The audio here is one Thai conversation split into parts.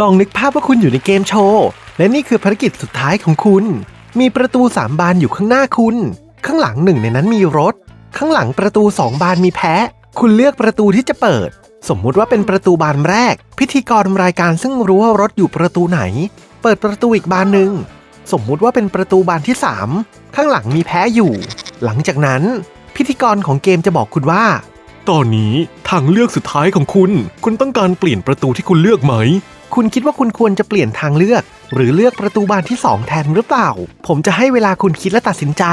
ลองนึกภาพว่าคุณอยู่ในเกมโชว์ และนี่คือภารกิจสุดท้ายของคุณ มีประตูสามบานอยู่ข้างหน้าคุณ ข้างหลังหนึ่งในนั้นมีรถ ข้างหลังประตูสองบานมีแพะ คุณเลือกประตูที่จะเปิด สมมุติว่าเป็นประตูบานแรก พิธีกรรายการซึ่งรู้ว่ารถอยู่ประตูไหน เปิดประตูอีกบานหนึ่ง สมมุติว่าเป็นประตูบานที่ 3 ข้างหลังมีแพ้อยู่ หลังจากนั้น พิธีกรของเกมจะบอกคุณว่าตอนนี้ทางเลือกสุดท้ายของคุณ คุณต้องการเปลี่ยนประตูที่คุณเลือกไหม คุณคิดว่าคุณควรจะเปลี่ยนทางเลือก หรือเลือกประตูบานที่ 2 แทนหรือเปล่า ผมจะให้เวลาคุณคิดและตัดสินใจ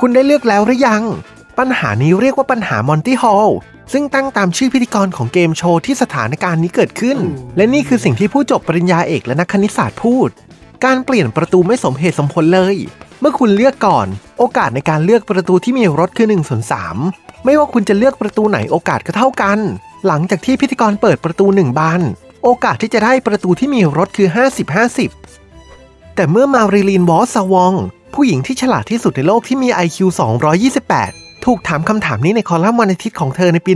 คุณได้เลือกแล้วหรือยัง ปัญหานี้เรียกว่าปัญหามอนตี้ฮอลซึ่งตั้งตามชื่อพิธีกรของเกมโชว์ที่สถานการณ์นี้เกิดขึ้น และนี่คือสิ่งที่ผู้จบปริญญาเอกและนักคณิตศาสตร์พูด การเปลี่ยนประตูไม่สมเหตุสมผลเลย เมื่อคุณเลือกก่อน โอกาสในการเลือกประตูที่มีรถคือ1ส่วน3ไม่ว่าคุณจะเลือกประตูไหนโอกาสก็เท่ากัน หลังจากที่พิธีกรเปิดประตู 1 บาน โอกาสที่จะได้ประตูที่มีรถคือ 50-50 แต่เมื่อมาริลีนวอสวอง ผู้หญิงที่ฉลาดที่สุดในโลกที่มี IQ 228 ถูกถามคำถามนี้ในคอลัมน์วันอาทิตย์ของเธอในปี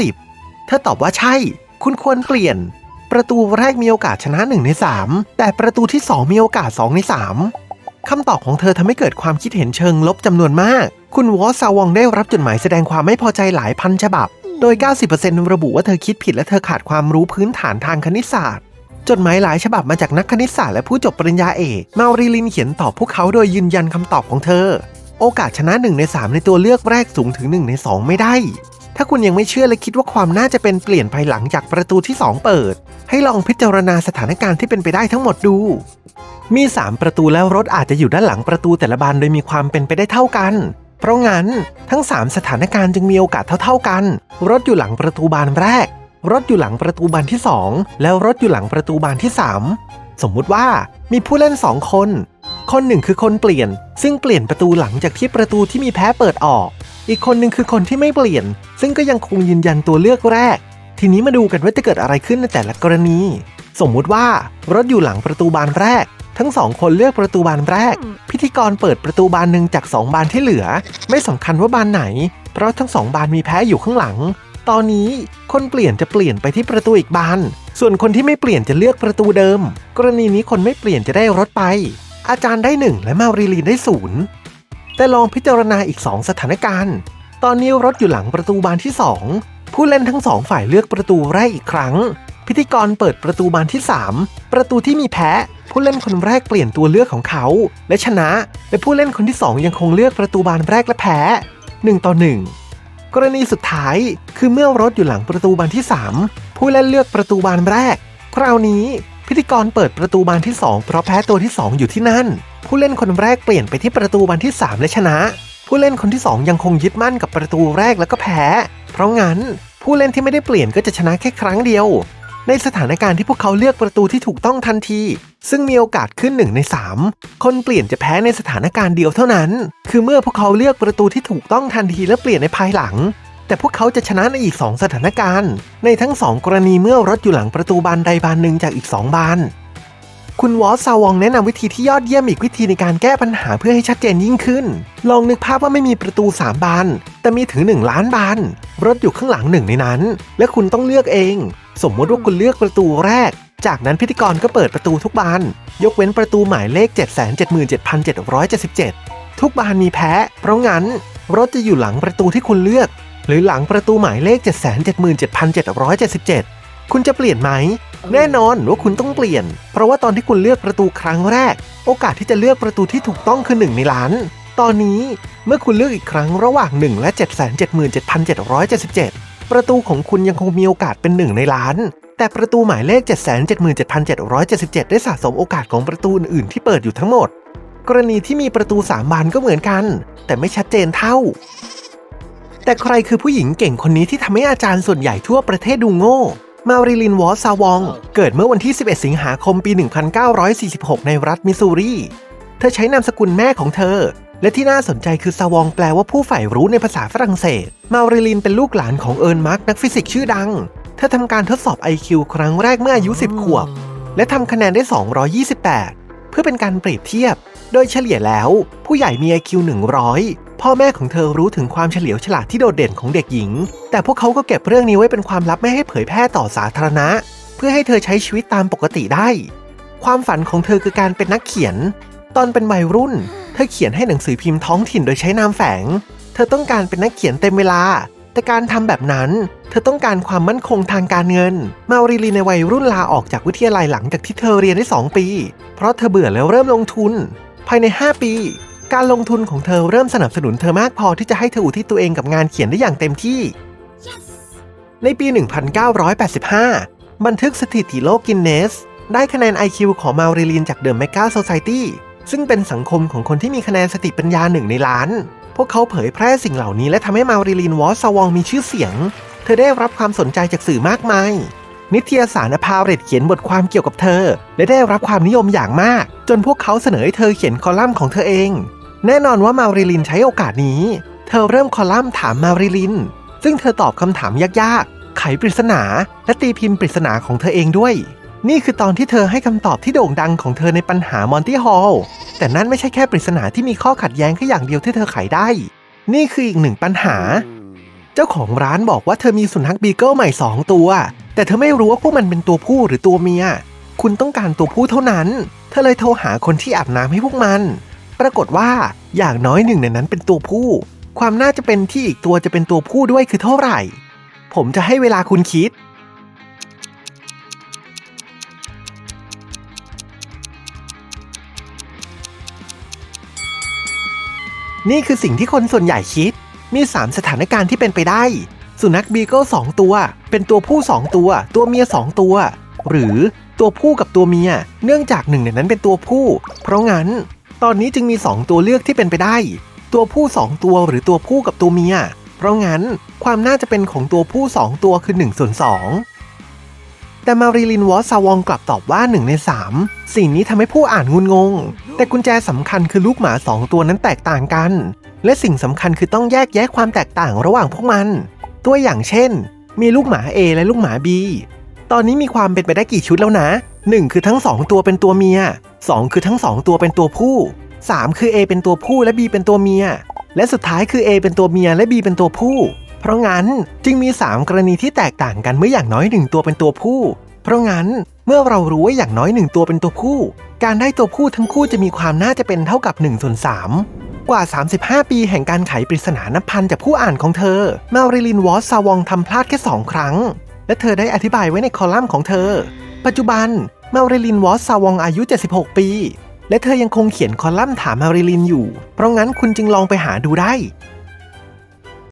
1990 เธอตอบว่าใช่ คุณควรเปลี่ยน ประตูแรกมีโอกาสชนะ 1 ใน 3 แต่ประตูที่ 2 มีโอกาส 2 ใน 3 คำตอบของเธอทำให้เกิดความคิดเห็นเชิงลบจำนวนมาก คุณวอสซาวองได้รับจดหมายแสดงความไม่พอใจหลายพันฉบับ โดย 90%ระบุว่าเธอคิดผิดและเธอขาดความรู้พื้นฐานทางคณิตศาสตร์ จดหมายหลายฉบับมาจากนักคณิตศาสตร์และผู้จบปริญญาเอก มาริลินเขียนตอบพวกเขาโดยยืนยันคำตอบของเธอ โอกาสชนะ 1 ใน 3 ในตัวเลือกแรกสูงถึง 1 ใน 2 ไม่ได้ ถ้าคุณยังไม่เชื่อและคิดว่าความน่าจะเป็นเปลี่ยนภายหลังจากประตูที่ 2 เปิด ให้ลองพิจารณาสถานการณ์ที่เป็นไปได้ทั้งหมดดู มี 3 ประตูแล้วรถอาจจะอยู่ด้านหลังประตูแต่ละบานโดยมีความเป็นไปได้เท่ากัน เพราะงั้นทั้ง 3 สถานการณ์จึงมีโอกาสเท่าๆกัน รถอยู่หลังประตูบานแรก รถอยู่หลังประตูบานที่ 2 แล้วรถอยู่หลังประตูบานที่ 3 สมมุติว่ามีผู้เล่น 2 คน คนหนึ่งคือคนเปลี่ยน ซึ่งเปลี่ยนประตูหลังจากที่ประตูที่มีแพ้เปิดออก อีกคนหนึ่งคือคนที่ไม่เปลี่ยน ซึ่งก็ยังคงยืนยันตัวเลือกแรก ทีนี้มาดูกันว่าจะเกิดอะไรขึ้นในแต่ละกรณี สมมุติว่ารถอยู่หลังประตูบานแรก ทั้งสองคนเลือกประตูบานแรก พิธีกรเปิดประตูบานหนึ่งจากสองบานที่เหลือ ไม่สำคัญว่าบานไหน เพราะทั้งสองบานมีแพ้อยู่ข้างหลัง ตอนนี้คนเปลี่ยนจะเปลี่ยนไปที่ประตูอีกบาน ส่วนคนที่ไม่เปลี่ยนจะเลือกประตูเดิม กรณีนี้คนไม่เปลี่ยนจะได้รถไป อาจารย์ได้หนึ่งและมารีลีนได้ศูนย์แต่ลองพิจารณาอีก2สถานการณ์ ตอนนี้รถอยู่หลังประตูบานที่2ผู้เล่นทั้งสองฝ่ายเลือกประตูแรกอีกครั้ง พิธีกรเปิดประตูบานที่ 3 ประตูที่มีแพ้ ผู้เล่นคนแรกเปลี่ยนตัวเลือกของเขา และชนะ และผู้เล่นคนที่ 2 ยังคงเลือกประตูบานแรกและแพ้ 1 ต่อ 1 กรณีสุดท้ายคือเมื่อรถอยู่หลังประตูบานที่ 3 ผู้เล่นเลือกประตูบานแรก คราวนี้พิธีกรเปิดประตูบานที่ 2 เพราะแพ้ตัวที่ 2 อยู่ที่นั่น ผู้เล่นคนแรกเปลี่ยนไปที่ประตูบานที่ 3 และชนะ ผู้เล่นคนที่ 2 ยังคงยึดมั่นกับประตูแรกแล้วก็แพ้ เพราะงั้นผู้เล่นที่ไม่ได้เปลี่ยนก็จะชนะแค่ครั้งเดียว ในสถานการณ์ที่พวกเขาเลือกประตูที่ถูกต้องทันที ซึ่งมีโอกาสขึ้นหนึ่งใน 3 คนเปลี่ยนจะแพ้ในสถานการณ์เดียวเท่านั้น คือเมื่อพวกเขาเลือกประตูที่ถูกต้องทันทีและเปลี่ยนในภายหลัง แต่พวกเขาจะชนะในอีก 2 สถานการณ์ ในทั้ง 2 กรณีเมื่อรถอยู่หลังประตูบานใดบานหนึ่งจากอีก 2 บาน คุณวอสซาวองแนะนำวิธีที่ยอดเยี่ยมอีกวิธีในการแก้ปัญหาเพื่อให้ชัดเจนยิ่งขึ้น ลองนึกภาพว่าไม่มีประตู 3 บาน แต่มีถึง 1 ล้านบาน รถอยู่ข้างหลังหนึ่งในนั้น และคุณต้องเลือกเอง สมมติว่าคุณเลือกประตูแรก จากนั้นพิธีกรก็เปิดประตูทุกบาน ยกเว้นประตูหมายเลข 777,777 ทุกบานมีแพ้ เพราะงั้น รถจะอยู่หลังประตูที่คุณเลือก หรือหลังประตูหมายเลข 777,777 คุณจะเปลี่ยนไหม แน่นอนว่าคุณต้องเปลี่ยน เพราะว่าตอนที่คุณเลือกประตูครั้งแรก โอกาสที่จะเลือกประตูที่ถูกต้องคือ1ในล้าน ตอนนี้เมื่อคุณเลือกอีกครั้งระหว่าง 1 และ 777,777 ประตูของคุณยังคงมีโอกาสเป็น1ในล้าน แต่ประตูหมายเลข 777,777 ได้สะสมโอกาสของประตูอื่นๆที่เปิดอยู่ทั้งหมด กรณีที่มีประตู3บานก็เหมือนกัน แต่ไม่ชัดเจนเท่า แต่ใครคือผู้หญิงเก่งคนนี้ที่ทำให้อาจารย์ส่วนใหญ่ทั่วประเทศดูโง่มาริลินวอสซาวอง เกิดเมื่อวันที่ 11 สิงหาคมปี 1946 ในรัฐมิสซูรี เธอใช้นามสกุลแม่ของเธอ และที่น่าสนใจคือซาวองแปลว่าผู้ใฝ่รู้ในภาษาฝรั่งเศส มาริลินเป็นลูกหลานของเอิร์นมาร์กนักฟิสิกส์ชื่อดัง เธอทำการทดสอบ IQ ครั้งแรกเมื่ออายุ 10 ขวบ และทำคะแนนได้ 228 เพื่อเป็นการเปรียบเทียบ โดยเฉลี่ยแล้ว ผู้ใหญ่มี IQ 100 พ่อแม่ของเธอรู้ถึงความเฉลียวฉลาดที่โดดเด่นของเด็กหญิง แต่พวกเขาก็เก็บเรื่องนี้ไว้เป็นความลับไม่ให้เผยแพร่ต่อสาธารณะ เพื่อให้เธอใช้ชีวิตตามปกติได้ ความฝันของเธอคือการเป็นนักเขียน ตอนเป็นวัยรุ่น เธอเขียนให้หนังสือพิมพ์ท้องถิ่นโดยใช้นามแฝง เธอต้องการเป็นนักเขียนเต็มเวลา แต่การทำแบบนั้น เธอต้องการความมั่นคงทางการเงิน มาริลีในวัยรุ่นลาออกจากวิทยาลัยหลังจากที่เธอเรียนได้ 2 ปี เพราะเธอเบื่อแล้วเริ่มลงทุน ภายใน 5 ปี การลงทุนของเธอเริ่มสนับสนุนเธอมากพอที่จะให้เธออุทิศตัวเองกับงานเขียนได้อย่างเต็มที่ในปี 1985 บันทึกสถิติโลกกินเนส ได้คะแนน IQ ของมาริลีนจากเดอะแมกกาโซ c i ตี้ ซึ่งเป็นสังคมของคนที่มีคะแนนสติปัญญาหนึ่งในล้าน พวกเขาเผยแพร่สิ่งเหล่านี้และทำให้มาริลีนวอสซาวองมีชื่อเสียง เธอได้รับความสนใจจากสื่อมากมาย นิตยสารอพาเรตเขียนบทความเกี่ยวกับเธอ และได้รับความนิยมอย่างมาก จนพวกเขาเสนอให้เธอเขียนคอลัมน์ของเธอเอง แน่นอนว่ามาริลินใช้โอกาสนี้ เธอเริ่มคอลัมน์ถามมาริลิน ซึ่งเธอตอบคำถามยากๆ ไขปริศนา และตีพิมพ์ปริศนาของเธอเองด้วย นี่คือตอนที่เธอให้คำตอบที่โด่งดังของเธอในปัญหามอนตี้ฮอลแต่นั่นไม่ใช่แค่ปริศนาที่มีข้อขัดแย้งแค่อย่างเดียวที่เธอไขได้ นี่คืออีกหนึ่งปัญหา เจ้าของร้านบอกว่าเธอมีสุนัขบีเกิลใหม่ 2 ตัว แต่เธอไม่รู้ว่าพวกมันเป็นตัวผู้หรือตัวเมีย คุณต้องการตัวผู้เท่านั้น เธอเลยโทรหาคนที่อาบน้ำให้พวกมัน ปรากฏว่าอย่างน้อยหนึ่งในนั้นเป็นตัวผู้ ความน่าจะเป็นที่อีกตัวจะเป็นตัวผู้ด้วยคือเท่าไหร่ ผมจะให้เวลาคุณคิด นี่คือสิ่งที่คนส่วนใหญ่คิด มี 3 สถานการณ์ที่เป็นไปได้ สุนัขบีเกิล2ตัว เป็นตัวผู้ 2 ตัว ตัวเมีย 2 ตัว หรือตัวผู้กับตัวเมีย เนื่องจากหนึ่งในนั้นเป็นตัวผู้ เพราะงั้น ตอนนี้จึงมี 2 ตัวเลือกที่เป็นไปได้ ตัวผู้ 2 ตัวหรือตัวผู้กับตัวเมีย เพราะงั้นความน่าจะเป็นของตัวผู้ 2 ตัวคือ1ส่วน2 แต่มาริลินวอสซาวองกลับตอบว่า 1 ใน 3 สิ่งนี้ทำให้ผู้อ่านงุนงง แต่กุญแจสำคัญคือลูกหมา 2 ตัวนั้นแตกต่างกัน และสิ่งสำคัญคือต้องแยกแยะความแตกต่างระหว่างพวกมัน ตัวอย่างเช่น มีลูกหมา A และลูกหมา B ตอนนี้มีความเป็นไปได้กี่ชุดแล้วนะ 1 คือทั้ง 2 ตัวเป็นตัวเมีย 2 คือทั้ง 2 ตัวเป็นตัวผู้ 3 คือ A เป็นตัวผู้และ B เป็นตัวเมีย และสุดท้ายคือ A เป็นตัวเมียและ B เป็นตัวผู้ เพราะงั้นจึงมี 3 กรณีที่แตกต่างกันเมื่ออย่างน้อย1ตัวเป็นตัวผู้ เพราะงั้นเมื่อเรารู้ว่าอย่างน้อย1ตัวเป็นตัวผู้ การได้ตัวผู้ทั้งคู่จะมีความน่าจะเป็นเท่ากับ1ส่วน3กว่า 35 ปีแห่งการไขปริศนานับพันจากผู้อ่านของเธอมาริลินวอสซาวองทำพลาดแค่ 2 ครั้ง และเธอได้อธิบายไว้ในคอลัมน์ของเธอ ปัจจุบันมาริลินวอสซาวองอายุ 76 ปี และเธอยังคงเขียนคอลัมน์ถามมาริลินอยู่ เพราะงั้นคุณจึงลองไปหาดูได้